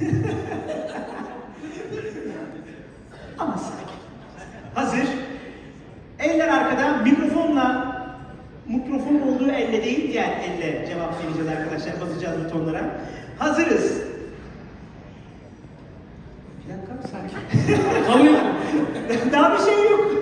Ama sakin. Hazır. Eller arkada mikrofonla mikrofon olduğu elle değil diğer elle cevap vereceğiz arkadaşlar. Basacağız butonlara. Hazırız. Bir dakika sakin. Tabii. Daha bir şey yok.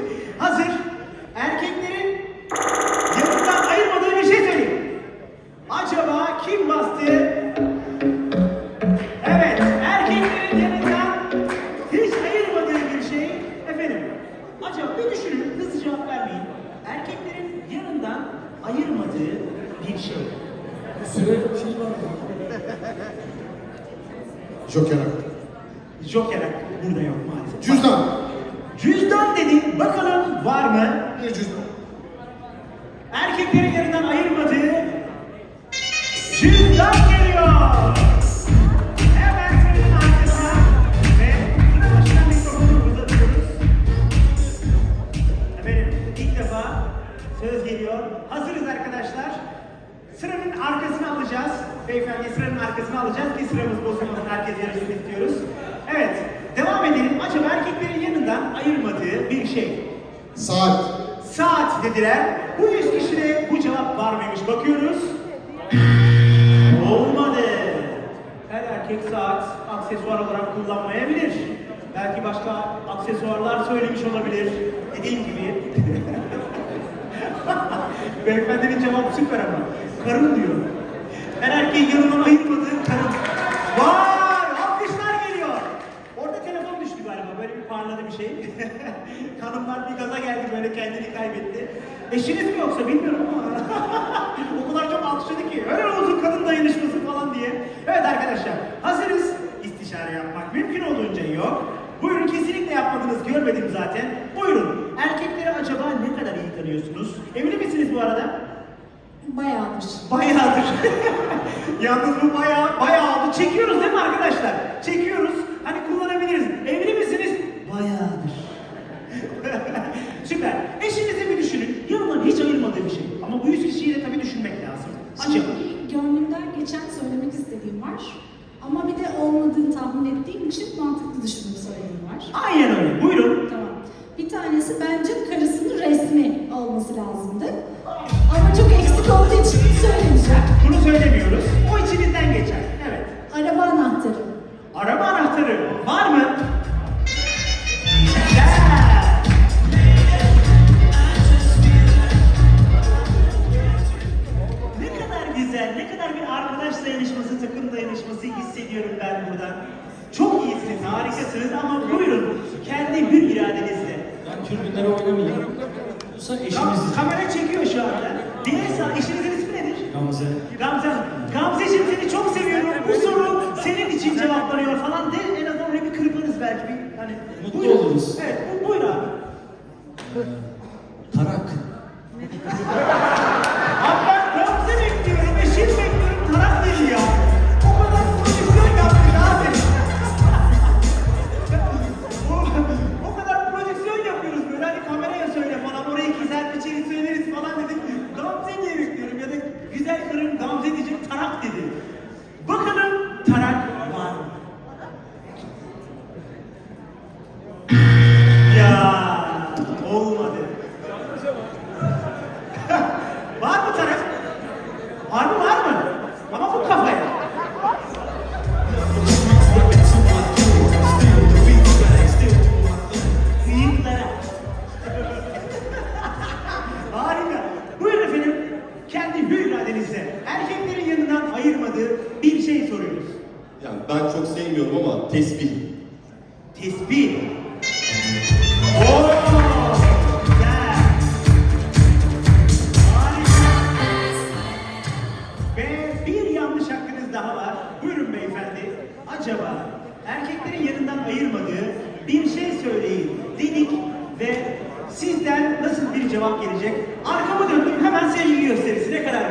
Joker hakkı. Joker hakkı burada yok maalesef. Cüzdan. Cüzdan dedi, bakalım var mı? Bir cüzdan. Erkeklerin yanından ayırmadığı cüzdan geliyor. Söz geliyor. Hazırız arkadaşlar. Sıranın arkasını alacağız. Beyefendi sıranın arkasını alacağız ki sıramız bozulmasın. Herkes yarışsın istiyoruz. Evet. Devam edelim. Acaba erkeklerin yanından ayırmadığı bir şey. Saat. Saat dediler. Bu yüz kişide bu cevap var mıymış? Bakıyoruz. Olmadı. Her erkek saat aksesuar olarak kullanmayabilir. Belki başka aksesuarlar söylemiş olabilir. Dediğim gibi. Beyefendinin cevabı süper ama. Karın diyor. Her erkeğin yanından ayırmadığı karın. Vay! Alkışlar geliyor. Orada telefon düştü galiba. Böyle bir parladı bir şey. Hanımlar bir gaza geldi böyle kendini kaybetti. Eşiniz mi yoksa bilmiyorum ama. o kadar çok alkışladı ki. Öyle olsun kadın dayanışması falan diye. Evet arkadaşlar hazırız. İstişare yapmak mümkün olduğunca yok. Buyurun kesinlikle yapmadınız görmedim zaten. Buyurun. Erkekleri acaba ne kadar iyi tanıyorsunuz? Evli misiniz bu arada? Bayağıdır. Bayağıdır. Yalnız bu bayağı bayağı oldu. Çekiyoruz değil mi arkadaşlar? Çekiyoruz. Hani kullanabiliriz. Evli misiniz? Bayağıdır. Süper. Eşinizi bir düşünün. Yanından hiç ayırmadığı bir şey. Ama bu yüz kişiyi de tabii düşünmek lazım. Acaba. Şimdi gönlümden geçen söylemek istediğim var. Ama bir de olmadığını tahmin ettiğim için mantıklı düşünüp söylediğim var. Aynen öyle. Buyurun. Tamam. Bir tanesi bence karısının resmi olması lazımdı. Ama hissediyorum ben buradan. Çok iyisiniz, harikasınız ama buyurun kendi hür iradenizle. Ben türbinlere oynamayayım. Yoksa eşimiz kamera çekiyor şu anda. Dilersen eşinizin ismi nedir? Gamze. Gamze, Gamzeciğim seni çok seviyorum. Bu soru senin için cevaplanıyor falan de en azından orayı bir kırparız belki bir hani. Mutlu Buyurun. oluruz. Yani ben çok sevmiyorum ama tesbih. Tesbih. Oo, güzel. Harika. Ve bir yanlış hakkınız daha var. Buyurun beyefendi. Acaba erkeklerin yanından ayırmadığı bir şey söyleyin dedik ve sizden nasıl bir cevap gelecek? Arkamı döndüm hemen sevgi gösterisi. Ne kadar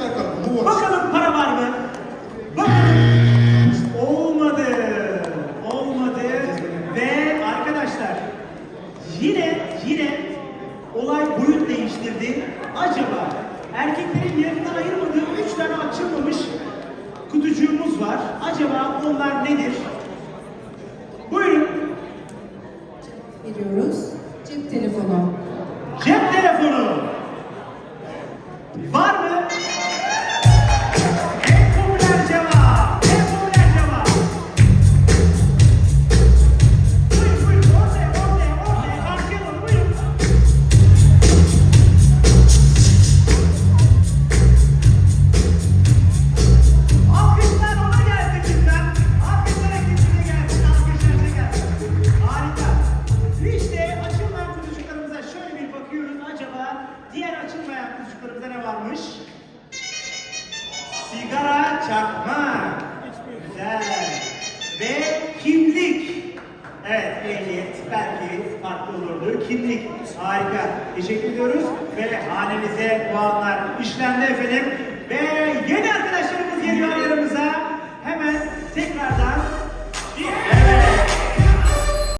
Bakalım para var mı? Bakalım. Olmadı. Olmadı. Ve arkadaşlar yine yine olay boyut değiştirdi. Acaba erkeklerin yarından ayırmadığı üç tane açılmamış kutucuğumuz var. Acaba onlar nedir? Buyurun. Veriyoruz. Cep telefonu. sigara, çakma. Güzel. Ve kimlik. Evet, ehliyet belki farklı olurdu. Kimlik, harika. Teşekkür ediyoruz ve hanenize puanlar işlendi efendim. Ve yeni arkadaşlarımız geliyor yanımıza. Hemen tekrardan bir...